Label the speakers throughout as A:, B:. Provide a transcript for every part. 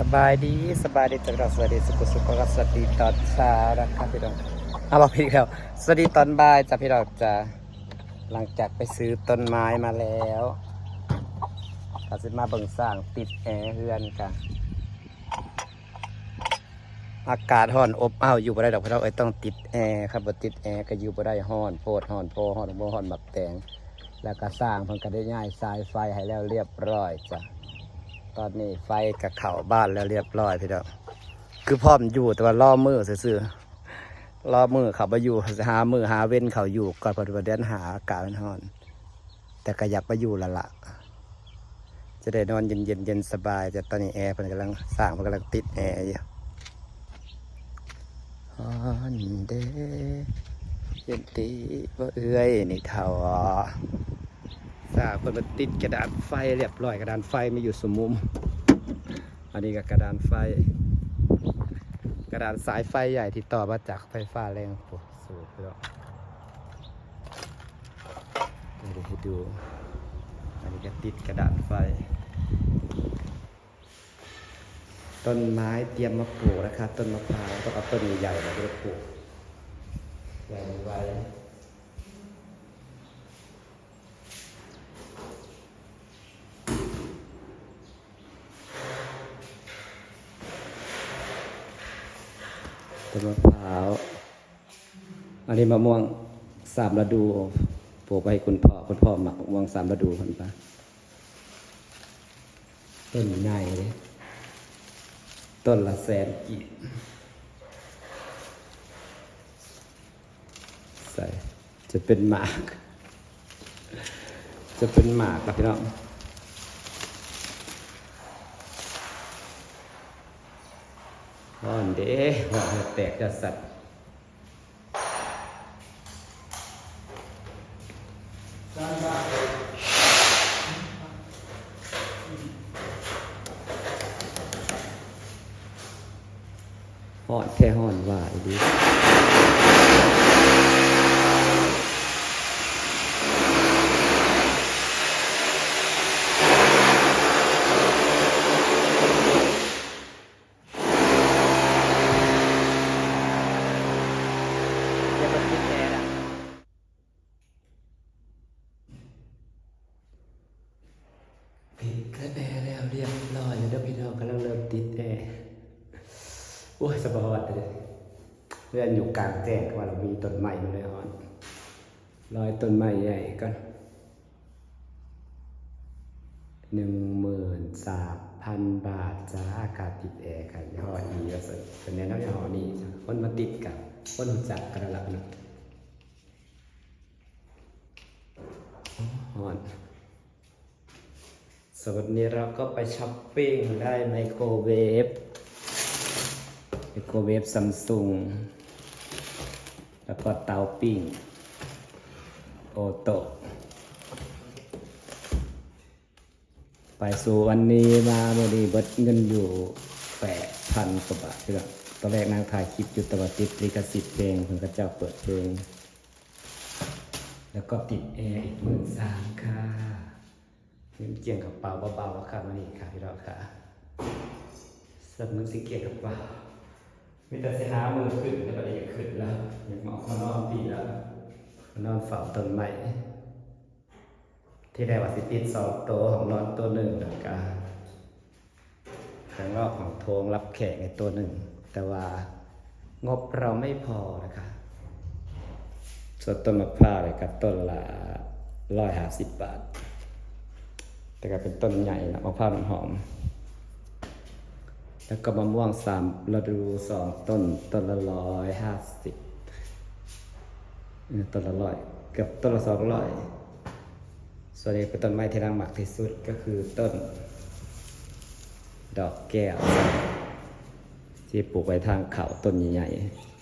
A: สบายดีสบายดีตลอดสวัสดีสุขสุขกับสวัสดีตอนเช้านะครับพี่น้องเอาบอกพี่แล้วสวัสดีตอนบ่ายจ้ะพี่น้องจ้ะหลังจากไปซื้อต้นไม้มาแล้วก็จะมาเบิ่งสร้างติดแอร์เฮือนกันอากาศร้อนอบอ้าวอยู่บ่ได้ดอกพี่น้องเอ้ยต้องติดแอร์ครับบ่ติดแอร์ก็อยู่บ่ได้ร้อนโพดร้อนโพร้อนบ่ร้อนแบบแตงแล้วก็สร้างเพิ่นก็ได้ย้ายสายไฟให้แล้วเรียบร้อยจ้ะ ตอนนี้ไฟกับเข่าบ้านแล้วเรียบร้อยพี่น้องคือพร้อมอยู่แต่ว่าล่อมือซื่อๆล่อมือเขาไปอยู่หามือหาเว้นเขาอยู่ก่อนปฏิบัติเดินหาอากาศมันร้อน แต่ก็อยากไปอยู่ละละจะได้นอนเย็นเย็นเย็นสบายแต่ตอนนี้แอร์มันกำลังสร้างมันกำลังติดแอร์อยู่ฮอนเดเย็นตีว่าเอ้ยนี่เท่าอะ สาคนมาติดกระดานไฟเรียบร้อยกระดานไฟไม่อยู่สมมุม อันนี้ก็กระดานไฟ กระดานสายไฟใหญ่ที่ต่อมาจากไฟฟ้าแรงโอ้สูบไปแล้วเดี๋ยวให้ดู อันนี้ก็ติดกระดานไฟ ต้นไม้เตรียมมาปลูกนะครับ ต้นมะพร้าวต้องเอาต้นใหญ่มาปลูกใหญ่ไว้ ต้นมะพร้าว อันนี้มะม่วงสามฤดูปลูกไปคุณพ่อคุณพ่อหมักมะม่วงสามฤดูคนปะต้นใหญ่เลยต้นละแสนกีบใส่จะเป็นหมาก จะเป็นหมากครับพี่น้องอ่อนเด้ว่าให้แตกจะสัตว์ห่อนแค่ห่อนว่าอีดีอย่าไปคิดแอร์นะปิดกระแอร์แล้วเรียบร้อยแล้วเด้อพี่น้องกำลังเริ่มติดแอร์ โอ้ยสบายเลยเพื่อนอยู่กลางแจ้งว่าเรามีต้นไม้อยู่เลยฮอนรอยต้นไม้ใหญ่กันหนึ่งหมื่นสามพันบาทจ้าอากาศติดแอร์ค่ะยี่ห้ออีก็สุดเป็นแนวยี่ห้อนี้จ้ะคนมาติดกับคนรู้จักกันแล้วนะฮอนสวัสดีเราก็ไปช้อปปิ้งได้ไมโครเวฟไมโครเวฟซัมซุง แล้วก็เตาปิ้ง โอโตะไปสู่วันนี้มาเมื่อดีเบิดเงินอยู่แปดพันกว่าบาทที่แบตอนแรกนางถ่ายคลิปอยู่ตะวันติดลิขสิทธิ์เพลงเพิ่นก็เจ้าเปิดเพลง แล้วก็ติดแอร์อีกหมื่นสามค่ะเงินเจียงกระเป๋าเบาๆครับวันนี้ค่ะพี่เราค่ะสับมือสิเกียกับว่า มีแต่เสิหามือขึ้นแล้วก็ได้ขึ้นแล้วอยากมาออกมานอนปีแล้วมานอนเฝ้าต้นไม้ที่ได้ว่าสิติดสองตัวของนอนตัวหนึ่งแล้วก็ข้างนอกของโทงรับแขกในตัวหนึ่ง แต่ว่างบเราไม่พอนะคะส่วนต้นมะพร้าวเลยกับต้นละร้อยห้าสิบบาท แต่ก็เป็นต้นใหญ่นะมะพร้าวน้ำหอม แล้วก็มะม่วงสามฤดูสองต้นต้นละร้อยห้าสิบต้นละร้อยเกือบต้นละสองร้อยส่วนนี้เป็นต้นไม้ที่รังหมักที่สุดก็คือต้น ดอกแก้ว ที่ปลูกไว้ทางเขาต้นใหญ่ๆ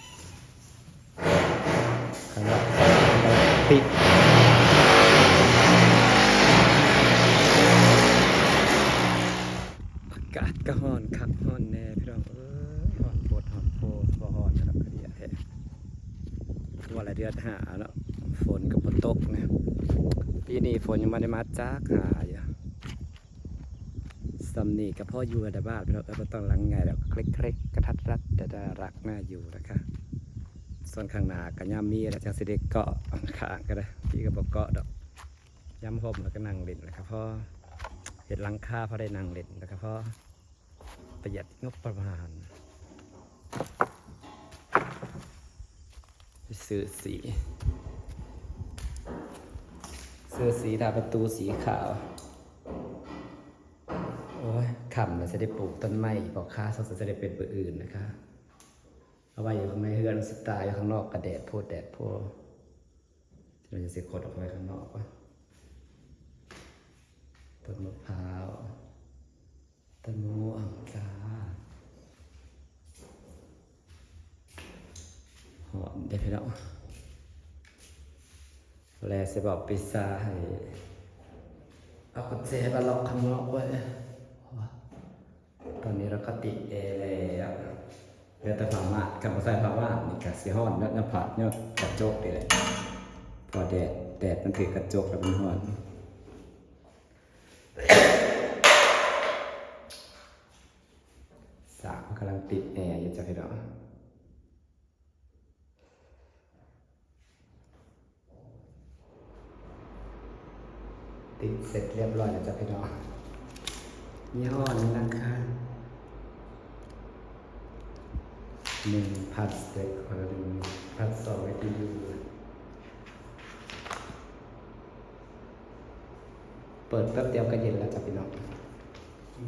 A: ข้างนอกปิดากาศก็ฮ้อนคักฮ้อนแน่พี่น้องเอ้ยฮ้อนโพดฮ้อนโพดพอฮ้อนนะครับเดียแท้ว่าอะไรเดือนหาเนาะฝนก็บ่ตกนะปีนี้ฝนยังไม่ได้มาจ้ากหาอยู่ซัมนี่กับพ่ออยู่ในบ้านพี่น้องเออบ่ต้องหลังไงแล้วคล็กๆกระทัดรัดแต่จะรักน่าอยู่นะคะส่วนข้างหน้าก็ย่ามีแล้วจังสิได้เกาะข้างก็ได้พี่ก็บอกเกาะดอกย่ำห่มแล้วก็นั่งเล่นนะครับพ่อเห็ดลังคาพอได้นั่งเล่นนะครับพ่อ ประหยัดงบประมาณ ไปซื้อสีเสื้อสีทาประตูสีขาว โอ้ยขำเราจะได้ปลูกต้นไม้บอกค่าสดจะได้เป็นเบอร์อื่นนะคะ เอาไว้อยู่ข้างในเฮือนสไตล์อยู่ข้างนอกกระแดดโพดแดดโพดเราจะเสียขดออกไปข้างนอกวะต้นมะพร้าว ต้นมะม่วงจ้าหอมเด็ดพี่น้องแลจะบอกปิซาให้เอากุญแจมาล็อกข้างนอกไว้ตอนนี้เราก็ติดเอแล้วเหลือแต่ผ้าม่านกับมาใส่ผ้าม่านนี่กะสีห้อนแล้วหน้าผากเนี่ยกระจกนี่แหละพอแดดแดดมันถือกระจกแล้วมันห้อนสามกำลังติดแอร์อยู่จ้ะพี่น้องติดเสร็จเรียบร้อยแล้วจ้ะพี่น้องยี่ห้อนี้นะคะหนึ่งพันสเต็กคนหนึ่งพันสองไอทียูเปิดแป๊บเดียวก็เย็นแล้วจ้ะพี่น้อง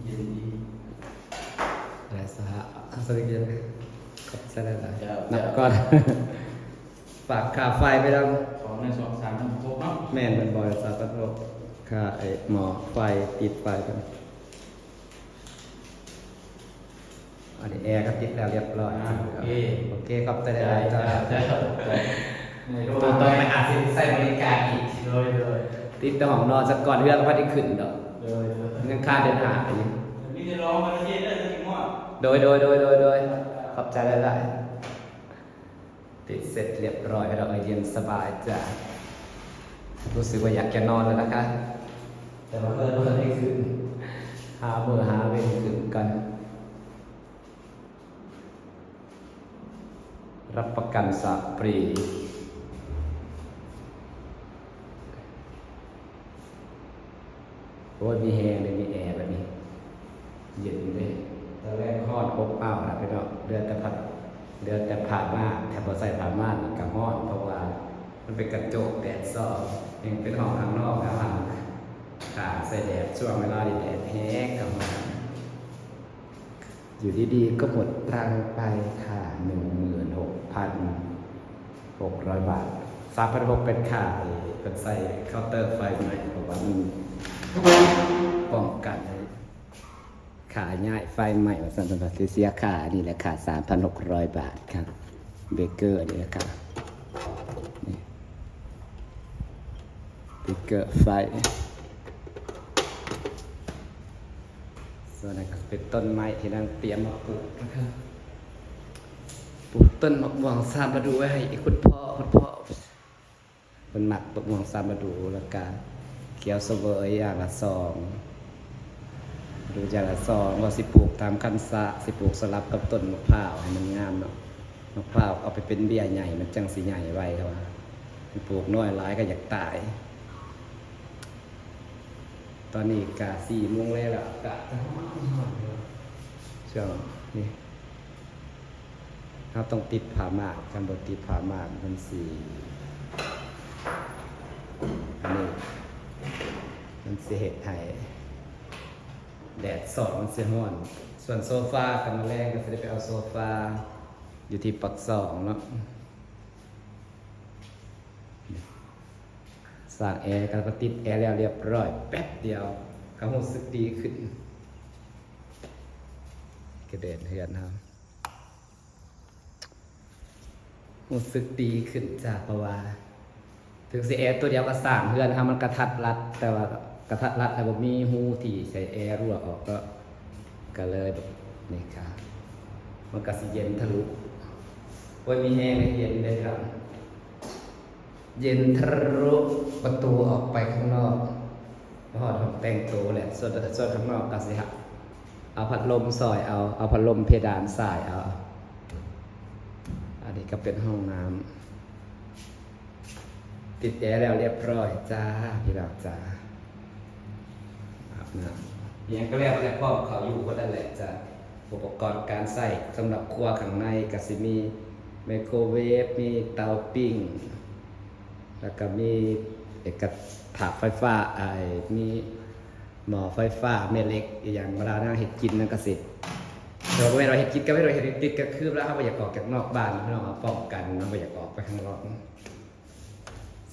B: เย็นดี
A: สหะสวัสดีครับขอบใจหลาย
B: เจ้า
A: ๆนับก่อน ฝากค่าไฟไปแล้ว
B: สองในสองสามทั้งครบเนาะ
A: แม่นเป็นบริษัทประทบค่าไอ้หมอไฟติดไฟกันอันนี้แอร์ก็ติดแล้วเรียบร้อย
B: อ่าโอเค
A: โอเคครับแต่ได้จ้า
B: ใช่ใช่ในโลก
A: ตัวต่อไปอาจจะใส่บริการอีก
B: เลยเลย
A: ติดแต่ห้องนอนสักก่อนเรื่องก็พอได้ขึ้นดอก
B: เลยเลย
A: เงินค่าเดินหาอีก
B: มีแต่ร้องมาเย็นได้จะกินหม้อ
A: โดยโดยโดยโดยโดยขอบใจหลายๆติดเสร็จเรียบร้อยเราเย็นสบายจ้ะรู้สึกว่าอยากจะนอนแล้วนะคะ แต่ว่าเพิ่มเพิ่มให้ขึ้นหาเบอร์หาเวรขึ้นกัน รับประกันสาปรีโอ้ยมีแฮงเลยมีแอร์แบบนี้ เย็นเลย ตอนแรกฮอดอบอ้าวนะพี่น้องเดือนแต่ผัดเดือนแต่ผ่ามานแถบใส่ผ่ามานกับฮอเพราะว่ามันเป็นกระจกแดดซอกยังเป็นห้องข้างนอกครับขาใส่แดดช่วงเวลาแดดแห้งกับมาอยู่ดีๆก็หมดตังไปค่ะหนึ่งหมื่นหกพันหกร้อยบาทสามพันหกเป็นค่าเป็นใส่เคาน์เตอร์ไฟใหม่เพราะว่ามันป้องกัน ขาง่ายไฟใหม่มาสันสันเสียค่านี่แหละค่ะสามพันหกร้อยบาทครับเบเกอร์นี่แหละค่ะเบเกอร์ไฟส่วนนั้นก็เป็นต้นไม้ที่นางเตรียมมาปลูกนะครับปลูกต้นมะม่วงซามมาดูไว้ให้คุณพ่อคุณพ่อเป็นหมักมะม่วงซามมาดูแล้วก็เขียวเสวยอย่างละซอง ดูอย่างละซองว่าสิปลูกตามคันสะสิปลูกสลับกับต้นมะพร้าวให้มันงามเนาะมะพร้าวเอาไปเป็นเบี้ยใหญ่มันจังสีใหญ่ไวครับว่ามันปลูกน้อยหลายก็อยากตาย ตอนนี้กะสี่โมงแล้วล่ะกะช่วงนี้เราต้องติดผามากการบติดผามากมันสีอันนี้มันสีเห็ดไทย แดดสอดมันเสียห้อนส่วนโซฟากันมาแรงก็จะได้ไปเอาโซฟา อยู่ที่ปักสองเนาะสร้างแอร์กันก็ติดแอร์แล้วเรียบร้อย แป๊บเดียวก็รู้สึกดีขึ้น กระเด็นเฮือนครับรู้สึกดีขึ้นจากเพราะวาถึงสิแอร์ตัวเดียวก็สร้างเฮือนครับมันกระทัดรัดแต่ว่า กระทัดรัดแต่ว่ามีหูที่ใช้แอร์รั่วออกก็ก็เลยแบบนี่ครับมันก็สิเย็นทะลุโอ้ยมีแห้งเย็นเลยครับ เย็นทะลุประตูออกไปข้างนอกพอดผมแต่งตัวแหละส่วนส่วนข้างนอกก็สิฮะเอาพัดลมซอยเอาเอาพัดลมเพดานสายเอาอันนี้ก็เป็นห้องน้ำติดแอร์แล้วเรียบร้อยจ้าพี่ดาวจ้า น้ำเพียงก็แล้วแต่พ่อเขาอยู่ก็นั่นแหละจ้าอุปกรณ์การใส่สำหรับครัวข้างในก็สิมีไมโครเวฟมีเตาปิ้ง แล้วก็มีเอกถาไฟฟ้าไอ้มีหมอไฟฟ้าแม่เหล็กอย่างเวลาหน้าเห็ดกินนั่นก็สิเราไม่เราเห็ดกินก็ไม่เราเห็ดติดก็คือแล้วเราไม่อยากออกจากนอกบ้านเราเอาป้องกันเราไม่อยากออกไปข้างนอก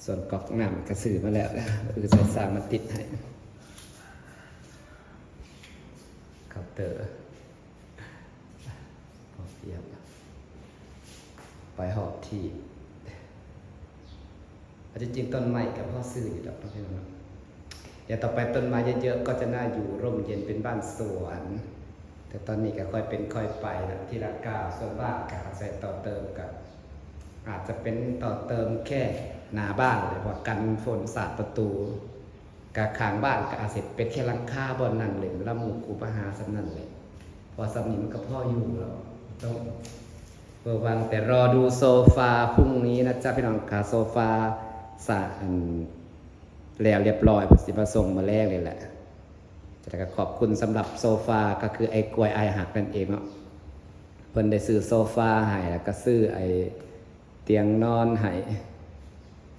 A: ส่วนกอกน้ำกระสือมาแล้วนะเออใส่สร้างมาติดให้ เคาน์เตอร์พอเทียบไปหอบที่อาจจะจริงต้นไม้กับพ่อซื้ออยู่ดอกพี่น้องเดี๋ยวต่อไปต้นไม้เยอะๆก็จะน่าอยู่ร่มเย็นเป็นบ้านสวน แต่ตอนนี้ก็ค่อยเป็นค่อยไปนะที่ละก้าวส่วนบ้านก็ใส่ต่อเติมกับ อาจจะเป็นต่อเติมแค่หน้าบ้านเลยว่ากันฝนสาดประตู กะขางบ้านก็อาจจเป็นแค่ลังคาบนนั่นเลยละหมูกูปหาสำนั่นเลยพอสำนีมันก็พ่ออยู่แล้วต้องเปิดวันแต่รอดูโซฟาพรุ่งนี้นะจ๊ะพี่น้องค่ะโซฟาสะอันแล้วเรียบร้อยผมสิมาส่งมาแรกเลยแหละแต่ก็ขอบคุณสำหรับโซฟาก็คือไอ้กลวยไอหักนั่นเองเนาะเพิ่นได้ซื้อโซฟาให้แล้วก็ซื้อไอ้เตียงนอนให้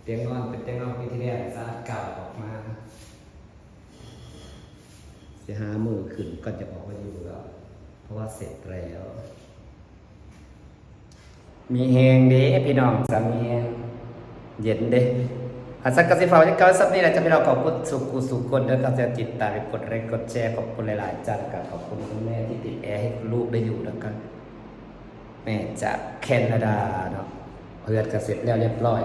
A: เตียงนอนเป็นเตียงนอนปีที่แล้วสะอาดเก่าออกมา สิหามือขึ้นก็จะออกมาอยู่แล้วเพราะว่าเสร็จแล้ว มีแหงเด้พี่น้องสามีแหงเย็นเด้อาสักกสิฟ้าจะเก้าสับนี้แหละจะพี่น้องขอบคุณสุขุสุขคนเด้อครับจะจิตตามกดไลค์กดแชร์ขอบคุณหลายๆจัดกับขอบคุณคุณแม่ที่ติดแอร์ให้ลูกได้อยู่แล้วกันแม่จากแคนาดาเนาะเพื่อนกเสร็จแล้วเรียบร้อย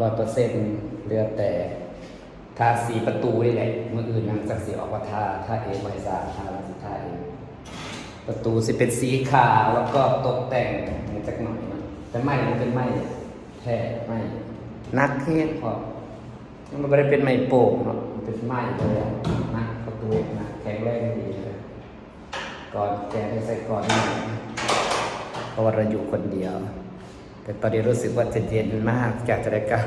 A: ร้อยเปอร์เซ็นต์เหลือแต่ ทาสีประตูนี่แหละเมื่ออื่นนางสักสีออกว่าทาทาเองไว้สร้างทาลังสิทาเองประตูสิเป็นสีขาวแล้วก็ตกแต่งในจักหน่อยนะแต่ไม้มันเป็นไม้แท้ไม้นักเทียนพอมันไม่ได้เป็นไม้โป่งเนาะมันเป็นไม้เลยอะนะประตูนะแข็งแรงดีเลยก่อนแกไม่ใส่ก่อนหน้าเพราะว่าเราอยู่คนเดียว แต่ตอนนี้รู้สึกว่าจะเย็นมากอยากจะได้กลับ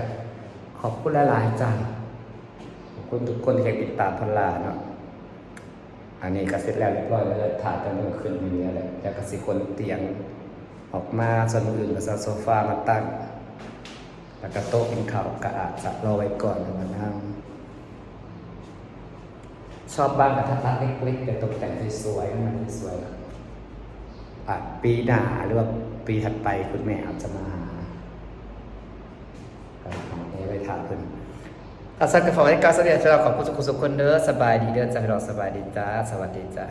A: ขอบคุณหลายๆจ้าขอบ คุณทุกคนที่ติดตามพลาเนาะอันนี้ก็เสร็จแล้วเรียบร้อยแล้วถายแต่มือขึ้นอย่างเงี้ยเลยแล้วก็สิคนเตียงออกมาส่วนอื่นก็จะโซฟามาตั้ง แล้วก็โต๊ะกินข้าวก็อาจจะรอไว้ก่อนมานั่งชอบบ้านกระทัดเล็กๆแต่ตกแต่งสวยๆให้มันสวยอาจปีหน้าหรือว่าปีถัดไปคุณแม่อาจจะมาหาก็ทำให้ไว้ถามเพิ่น อาสักกระฝากให้การเสดงสำหรับขอบคุณทุกคนเด้อสบายดีเด้อจ้าพี่น้องสบายดีจ้าสวัสดีจ้า